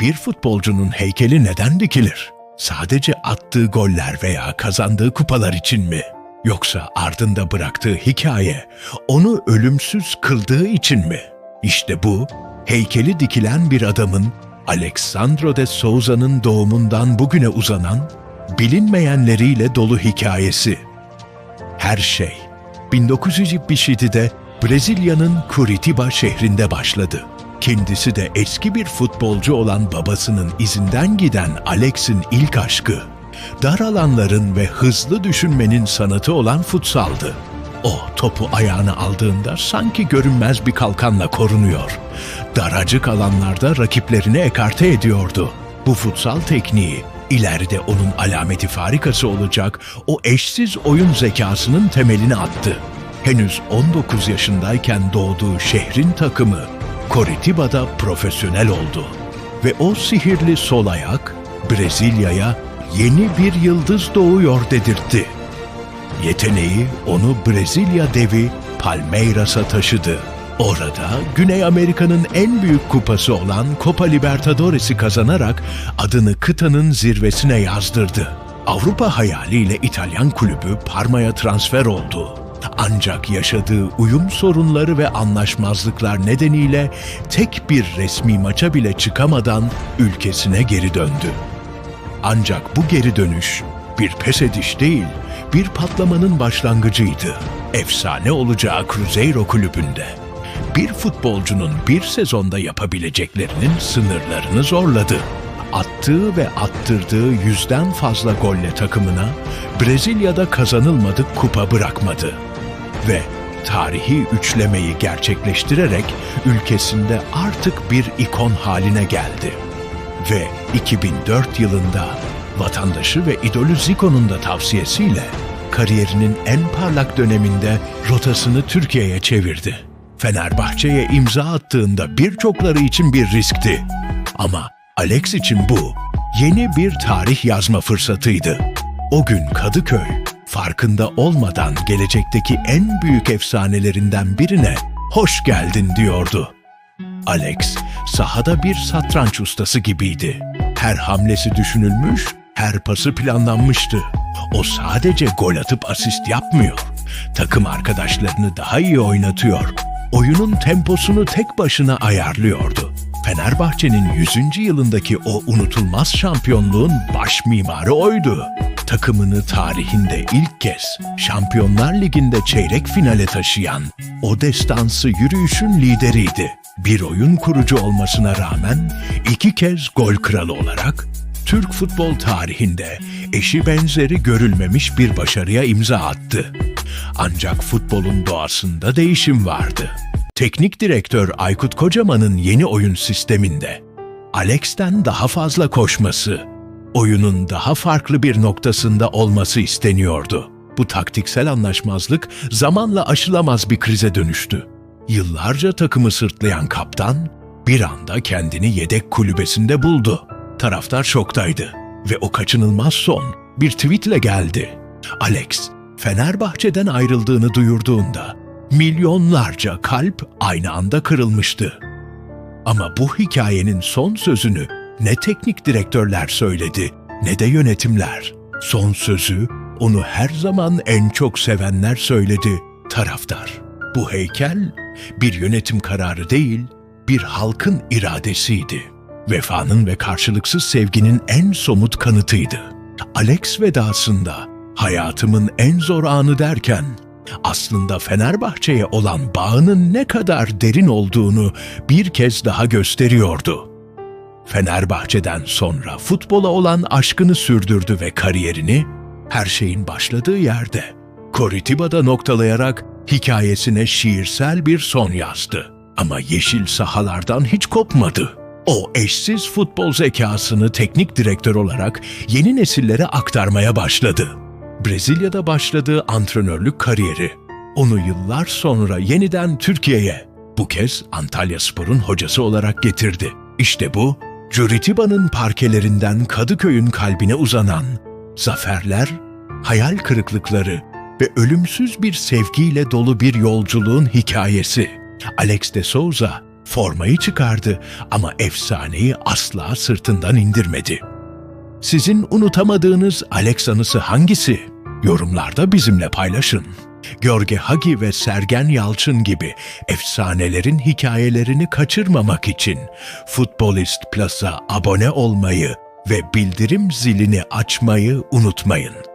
Bir futbolcunun heykeli neden dikilir? Sadece attığı goller veya kazandığı kupalar için mi? Yoksa ardında bıraktığı hikaye onu ölümsüz kıldığı için mi? İşte bu, heykeli dikilen bir adamın Alexandro de Souza'nın doğumundan bugüne uzanan, bilinmeyenleriyle dolu hikayesi. Her şey 1977'de Brezilya'nın Curitiba şehrinde başladı. Kendisi de eski bir futbolcu olan babasının izinden giden Alex'in ilk aşkı, dar alanların ve hızlı düşünmenin sanatı olan futsaldı. O topu ayağına aldığında sanki görünmez bir kalkanla korunuyor. Daracık alanlarda rakiplerini ekarte ediyordu. Bu futsal tekniği ileride onun alameti farikası olacak o eşsiz oyun zekasının temelini attı. Henüz 19 yaşındayken doğduğu şehrin takımı Coritiba'da profesyonel oldu. Ve o sihirli sol ayak Brezilya'ya yeni bir yıldız doğuyor dedirtti. Yeteneği onu Brezilya devi Palmeiras'a taşıdı. Orada Güney Amerika'nın en büyük kupası olan Copa Libertadores'i kazanarak adını kıtanın zirvesine yazdırdı. Avrupa hayaliyle İtalyan kulübü Parma'ya transfer oldu. Ancak yaşadığı uyum sorunları ve anlaşmazlıklar nedeniyle tek bir resmi maça bile çıkamadan ülkesine geri döndü. Ancak bu geri dönüş bir pes ediş değil, bir patlamanın başlangıcıydı. Efsane olacağı Cruzeiro kulübünde. Bir futbolcunun bir sezonda yapabileceklerinin sınırlarını zorladı. Attığı ve attırdığı yüzden fazla golle takımına Brezilya'da kazanılmadık kupa bırakmadı. Ve tarihi üçlemeyi gerçekleştirerek ülkesinde artık bir ikon haline geldi ve 2004 yılında vatandaşı ve idolü Zico'nun da tavsiyesiyle kariyerinin en parlak döneminde rotasını Türkiye'ye çevirdi. Fenerbahçe'ye imza attığında birçokları için bir riskti. Ama Alex için bu yeni bir tarih yazma fırsatıydı. O gün Kadıköy farkında olmadan gelecekteki en büyük efsanelerinden birine hoş geldin diyordu. Alex sahada bir satranç ustası gibiydi. Her hamlesi düşünülmüş, her pası planlanmıştı. O sadece gol atıp asist yapmıyor. Takım arkadaşlarını daha iyi oynatıyor. Oyunun temposunu tek başına ayarlıyordu. Fenerbahçe'nin 100. yılındaki o unutulmaz şampiyonluğun baş mimarı oydu. Takımını tarihinde ilk kez Şampiyonlar Ligi'nde çeyrek finale taşıyan o destansı yürüyüşün lideriydi. Bir oyun kurucu olmasına rağmen iki kez gol kralı olarak Türk futbol tarihinde eşi benzeri görülmemiş bir başarıya imza attı. Ancak futbolun doğasında değişim vardı. Teknik direktör Aykut Kocaman'ın yeni oyun sisteminde Alex'ten daha fazla koşması, oyunun daha farklı bir noktasında olması isteniyordu. Bu taktiksel anlaşmazlık zamanla aşılamaz bir krize dönüştü. Yıllarca takımı sırtlayan kaptan bir anda kendini yedek kulübesinde buldu. Taraftar şoktaydı ve o kaçınılmaz son bir tweetle geldi. Alex, Fenerbahçe'den ayrıldığını duyurduğunda milyonlarca kalp aynı anda kırılmıştı. Ama bu hikayenin son sözünü ne teknik direktörler söyledi ne de yönetimler. Son sözü onu her zaman en çok sevenler söyledi, taraftar. Bu heykel bir yönetim kararı değil, bir halkın iradesiydi. Vefanın ve karşılıksız sevginin en somut kanıtıydı. Alex vedasında hayatımın en zor anı derken aslında Fenerbahçe'ye olan bağının ne kadar derin olduğunu bir kez daha gösteriyordu. Fenerbahçe'den sonra futbola olan aşkını sürdürdü ve kariyerini her şeyin başladığı yerde Coritiba'da noktalayarak hikayesine şiirsel bir son yazdı. Ama yeşil sahalardan hiç kopmadı. O eşsiz futbol zekasını teknik direktör olarak yeni nesillere aktarmaya başladı. Brezilya'da başladığı antrenörlük kariyeri onu yıllar sonra yeniden Türkiye'ye, bu kez Antalya Spor'un hocası olarak getirdi. İşte bu, Curitiba'nın parkelerinden Kadıköy'ün kalbine uzanan zaferler, hayal kırıklıkları ve ölümsüz bir sevgiyle dolu bir yolculuğun hikayesi. Alex de Souza Formayı çıkardı ama efsaneyi asla sırtından indirmedi. Sizin unutamadığınız Alex anısı hangisi? Yorumlarda bizimle paylaşın. Görge Hagi ve Sergen Yalçın gibi efsanelerin hikayelerini kaçırmamak için Futbolist Plus'a abone olmayı ve bildirim zilini açmayı unutmayın.